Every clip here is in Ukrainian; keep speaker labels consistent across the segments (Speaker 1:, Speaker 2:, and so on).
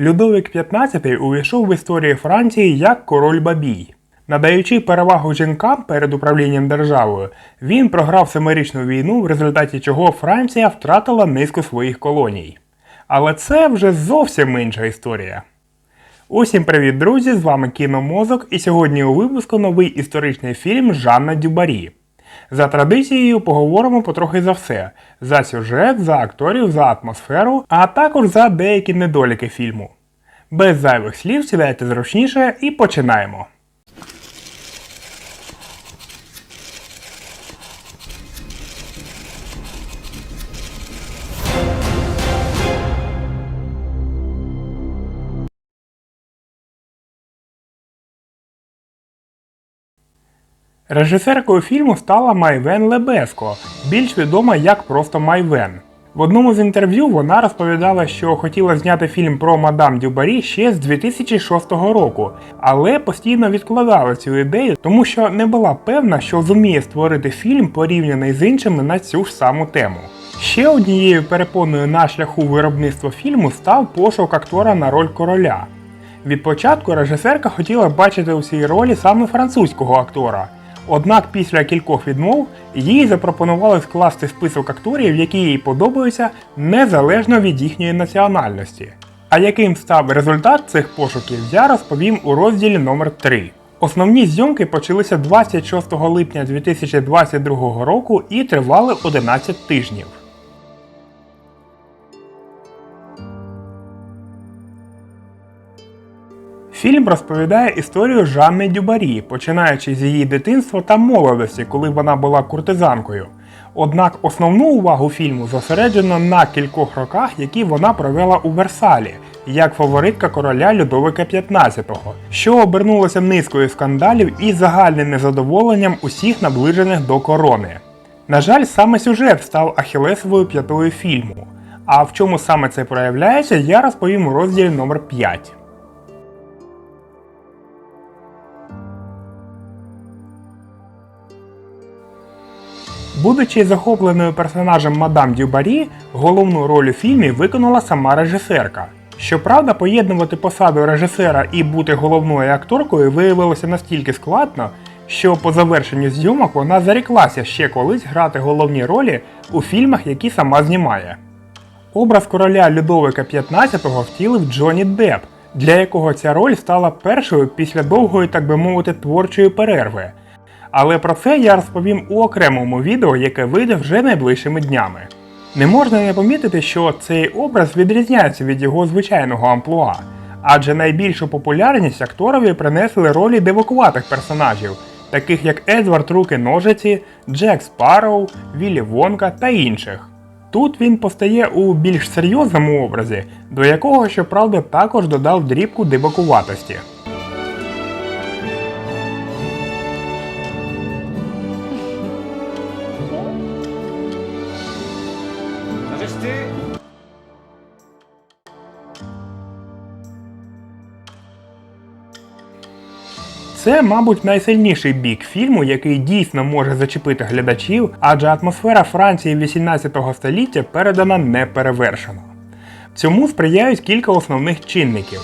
Speaker 1: Людовик XV увійшов в історію Франції як король бабій. Надаючи перевагу жінкам перед управлінням державою, він програв семирічну війну, в результаті чого Франція втратила низку своїх колоній. Але це вже зовсім інша історія. Усім привіт, друзі! З вами Кіномозок, і сьогодні у випуску новий історичний фільм Жанна Дюбарі. За традицією поговоримо потрохи за все: за сюжет, за акторів, за атмосферу, а також за деякі недоліки фільму. Без зайвих слів сідайте зручніше і починаємо. Режисеркою фільму стала Майвен Лебеско, більш відома як просто Майвен. В одному з інтерв'ю вона розповідала, що хотіла зняти фільм про мадам Дюбарі ще з 2006 року, але постійно відкладала цю ідею, тому що не була певна, що зуміє створити фільм порівняний з іншими на цю ж саму тему. Ще однією перепоною на шляху виробництва фільму став пошук актора на роль короля. Від початку режисерка хотіла бачити у цій ролі саме французького актора. Однак після кількох відмов їй запропонували скласти список акторів, які їй подобаються, незалежно від їхньої національності. А яким став результат цих пошуків, я розповім у розділі номер 3 Основні зйомки почалися 26 липня 2022 року і тривали 11 тижнів. Фільм розповідає історію Жанни Дюбарі, починаючи з її дитинства та молодості, коли вона була куртизанкою. Однак основну увагу фільму зосереджено на кількох роках, які вона провела у Версалі, як фаворитка короля Людовика XV, що обернулося низкою скандалів і загальним незадоволенням усіх наближених до корони. На жаль, саме сюжет став ахілесовою п'ятою фільму. А в чому саме це проявляється, я розповім у розділі номер 5 Будучи захопленою персонажем мадам Дюбарі, головну роль у фільмі виконала сама режисерка. Щоправда, поєднувати посаду режисера і бути головною акторкою виявилося настільки складно, що по завершенню зйомок вона заріклася ще колись грати головні ролі у фільмах, які сама знімає. Образ короля Людовика XV втілив Джонні Депп, для якого ця роль стала першою після довгої, так би мовити, творчої перерви. Але про це я розповім у окремому відео, яке вийде вже найближчими днями. Не можна не помітити, що цей образ відрізняється від його звичайного амплуа, адже найбільшу популярність акторові принесли ролі дивакуватих персонажів, таких як Едвард Руки Ножиці, Джек Спарроу, Віллі Вонка та інших. Тут він постає у більш серйозному образі, до якого, щоправда, також додав дрібку дивакуватості.
Speaker 2: Restez.
Speaker 1: Це, мабуть, найсильніший бік фільму, який дійсно може зачепити глядачів, адже атмосфера Франції 18 століття передана неперевершено. Цьому сприяють кілька основних чинників.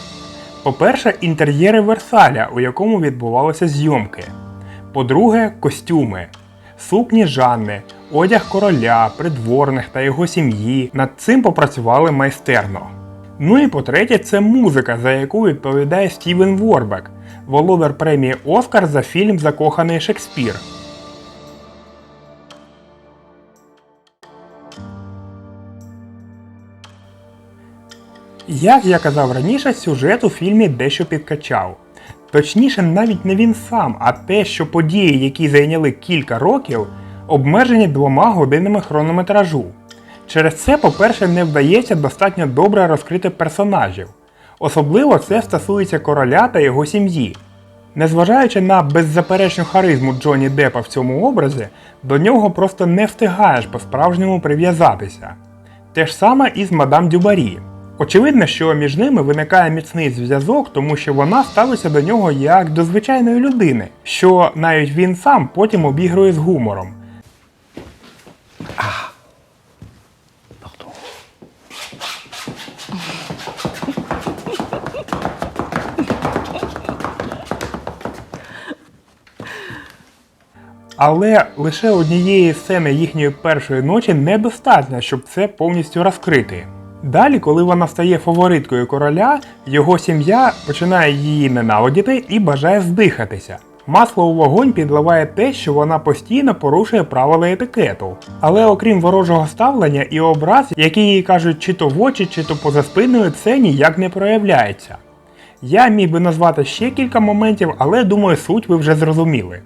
Speaker 1: По-перше, інтер'єри Версаля, у якому відбувалися зйомки. По-друге, костюми, сукні Жанни, одяг короля, придворних та його сім'ї. Над цим попрацювали майстерно. Ну і по-третє, це музика, за яку відповідає Стівен Ворбек, володар премії Оскар за фільм Закоханий Шекспір. Як я казав раніше, сюжет у фільмі дещо підкачав. Точніше, навіть не він сам, а те, що події, які зайняли кілька років, обмежені двома годинами хронометражу. Через це, по-перше, не вдається достатньо добре розкрити персонажів. Особливо це стосується короля та його сім'ї. Незважаючи на беззаперечну харизму Джонні Деппа в цьому образі, до нього просто не встигаєш по-справжньому прив'язатися. Те ж саме і з мадам Дюбарі. Очевидно, що між ними виникає міцний зв'язок, тому що вона ставиться до нього як до звичайної людини, що навіть він сам потім обігрує з гумором. Але лише однієї сцени їхньої першої ночі недостатньо, щоб це повністю розкрити. Далі, коли вона стає фавориткою короля, його сім'я починає її ненавидіти і бажає здихатися. Масло у вогонь підливає те, що вона постійно порушує правила етикету. Але окрім ворожого ставлення і образ, які їй кажуть чи то в очі, чи то поза спиною, це ніяк не проявляється. Я міг би назвати ще кілька моментів, але думаю, суть ви вже зрозуміли.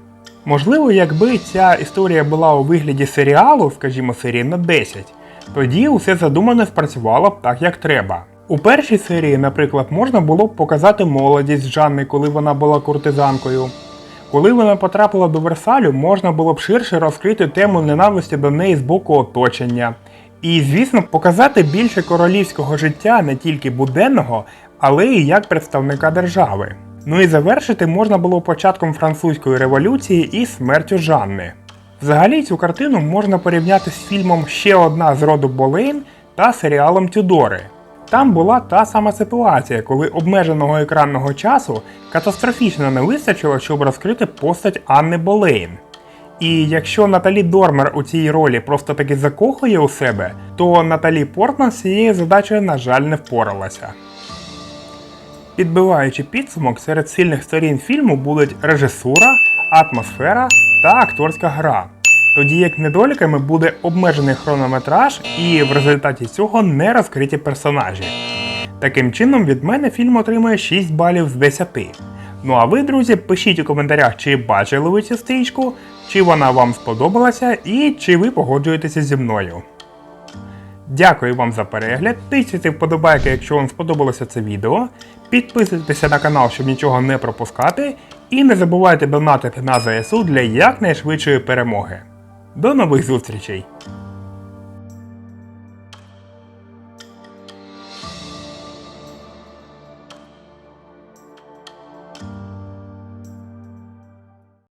Speaker 1: Можливо, якби ця історія була у вигляді серіалу, скажімо, серії на 10, тоді усе задумане спрацювало б так, як треба. У першій серії, наприклад, можна було б показати молодість Жанни, коли вона була куртизанкою. Коли вона потрапила до Версалю, можна було б ширше розкрити тему ненависті до неї з боку оточення. І, звісно, показати більше королівського життя не тільки буденного, але і як представника держави. Ну і завершити можна було початком французької революції і смертю Жанни. Взагалі цю картину можна порівняти з фільмом Ще одна з роду Болейн та серіалом Тюдори. Там була та сама ситуація, коли обмеженого екранного часу катастрофічно не вистачило, щоб розкрити постать Анни Болейн. І якщо Наталі Дормер у цій ролі просто таки закохує у себе, то Наталі Портман з цією задачею, на жаль, не впоралася. Підбиваючи підсумок, серед сильних сторін фільму будуть режисура, атмосфера та акторська гра. Тоді як недоліками буде обмежений хронометраж і в результаті цього не розкриті персонажі. Таким чином, від мене фільм отримує 6 балів з 10. Ну а ви, друзі, пишіть у коментарях, чи бачили ви цю стрічку, чи вона вам сподобалася і чи ви погоджуєтеся зі мною. Дякую вам за перегляд. Тисяйте вподобайки, якщо вам сподобалося це відео. Підписуйтеся на канал, щоб нічого не пропускати. І не забувайте донатити на ЗСУ для якнайшвидшої перемоги. До нових зустрічей!